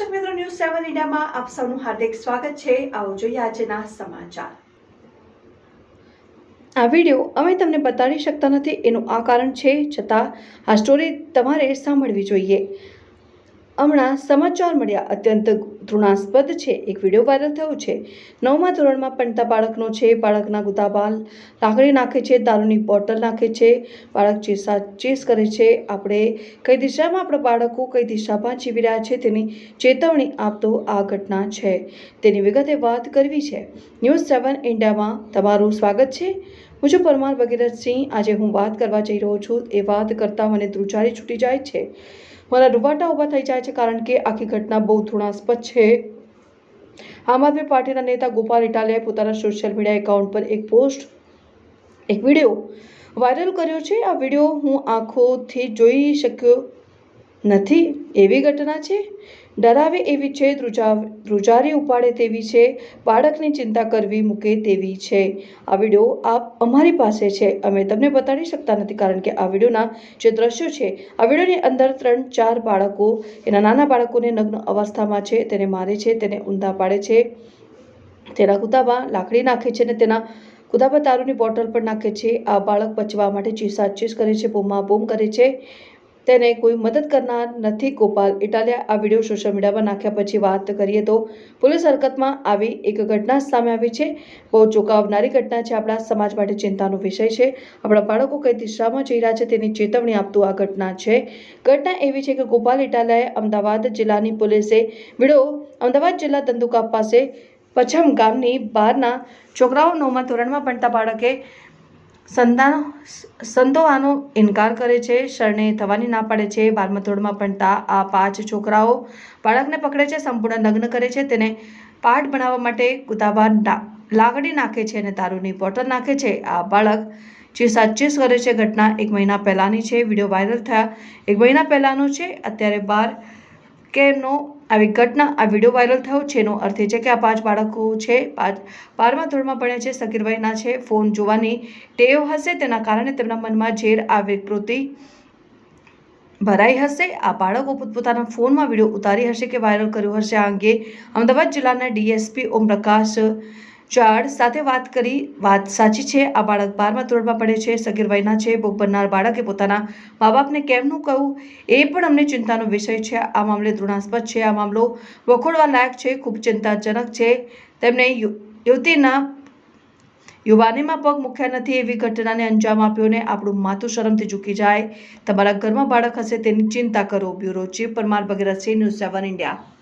ન્યૂઝમાં આપ સૌનું હાર્દિક સ્વાગત છે. આવો જોઈએ આજના સમાચાર. આ વીડિયો અમે તમને બતાવી શકતા નથી, એનું આ કારણ છે, છતાં આ સ્ટોરી તમારે સાંભળવી જોઈએ. હમણાં સમાચાર મળ્યા અત્યંત ઘૃણાસ્પદ છે. એક વીડિયો વાયરલ થયો છે. નવમા ધોરણમાં ભણતા બાળકનો છે. બાળકના ગુદાબાલ લાકડી નાખે છે. દારૂની બોટલ નાખે છે. બાળક ચીસા, ચીસ કરે છે. આપણે કઈ દિશામાં આપણા બાળકો કઈ દિશામાં જીવી રહ્યા છે તેની ચેતવણી આપતો આ ઘટના છે. તેની વિગતે વાત કરવી છે. ન્યૂઝ સેવન ઇન્ડિયામાં તમારું સ્વાગત છે. હું છું પરમાર ભગીરથસિંહ, આજે હું વાત કરવા જઈ રહ્યો છું, એ વાત કરતાં મને ધ્રુજારી છૂટી જાય છે. મારા રૂવાટા ઊભા થઈ જાય છે કારણ કે આખી ઘટના બહુ ધૃણાસ્પદ છે. આમ આદમી પાર્ટીના નેતા ગોપાલ ઇટાલિયાએ પોતાના સોશિયલ મીડિયા એકાઉન્ટ પર એક પોસ્ટ એક વીડિયો વાયરલ કર્યો છે. આ વીડિયો હું આંખોથી જોઈ શક્યો નથી, એવી ઘટના છે? ડરાવે એવી છે ધ્રુજા ધ્રુજારી ઉપાડે તેવી છે, બાળકની ચિંતા કરવી મૂકે તેવી છે. આ વીડિયો આપ અમારી પાસે છે, અમે તમને બતાડી શકતા નથી કારણ કે આ વિડીયોના જે દ્રશ્યો છે, આ વિડીયોની અંદર ત્રણ, ચાર બાળકો, એના નાના બાળકોને નગ્ન અવસ્થામાં છે, તેને મારે છે, તેને ઊંધા પાડે છે, તેના કુતાબા લાકડી નાખે છે અને તેના કુદાબા દારૂની બોટલ પણ નાખે છે. આ બાળક બચવા માટે ચીસાચીસ કરે છે બૂમા બૂમ કરે છે. તેને કોઈ મદદ કરનાર નથી ગોપાલ. ઇટાલિયા આ વીડિયો સોશિયલ મીડિયામાં નાખ્યા પછી વાત કરીએ તો પોલીસ હરકતમાં આવી એક ઘટના સામે આવી છે. બહુ ચોંકાવનારી ઘટના છે આપણા સમાજ માટે ચિંતાનો વિષય છે. આપણા બાળકો કઈ દિશામાં જઈ રહ્યા છે તેની ચેતવણી આપતું આ ઘટના છે. ઘટના એવી છે કે ગોપાલ ઇટાલિયાએ અમદાવાદ જિલ્લાની પોલીસે વીડિયો અમદાવાદ જિલ્લા ધંધુકા પાસે પછમ ગામની બહારના છોકરાઓ નવમા ધોરણમાં ભણતા બાળકે સંતાનો સંતોવાનો ઇનકાર કરે છે, શરણે થવાની ના પાડે છે બારમા ધોરણમાં ભણતા આ પાંચ છોકરાઓ બાળકને પકડે છે, સંપૂર્ણ લગ્ન કરે છે, તેને પાઠ ભણાવવા માટે કુતાબા લાગણી નાખે છે અને દારૂની બોટલ નાખે છે. આ બાળક જે ચીસાચીસ કરે છે, ઘટના એક મહિના પહેલાંની છે, વીડિયો વાયરલ થયા એક મહિના પહેલાંનો છે, અત્યારે બાર કેમનો આવી ઘટના, આ વીડિયો વાયરલ થયો છે. એનો અર્થ એ છે કે આ પાંચ બાળકો છે, પાંચ, બારમા ધોરણમાં ભણે છે સગીર વયના છે, ફોન જોવાની ટેવ હશે, તેના કારણે તેમના મનમાં ઝેર આ વિકૃતિ ભરાઈ હશે. આ બાળકો પોતપોતાના ફોનમાં વીડિયો ઉતારી હશે કે વાયરલ કર્યો હશે. આ અંગે અમદાવાદ જિલ્લાના ડીએસપી ઓમપ્રકાશ ચાડ સાથે વાત કરી, વાત સાચી છે. આ બાળક બારમા ધોરણમાં પડે છે, સગીર વયના છે. ભોગ બનનાર બાળકે પોતાના મા બાપને કેમનું કહું એ પણ અમને ચિંતાનો વિષય છે. આ મામલે ધૃણાસ્પદ છે. આ મામલો વખોડવા લાયક છે, ખૂબ ચિંતાજનક છે. તેમણે યુવતીના યુવાનીમાં પગ મૂક્યા નથી એવી ઘટનાને અંજામ આપ્યો ને આપણું માથું શરમથી ઝૂકી જાય. તમારા ઘરમાં બાળક હશે તેની ચિંતા કરો. Bureau chief Parmar Bhagirathsinh News Seven India.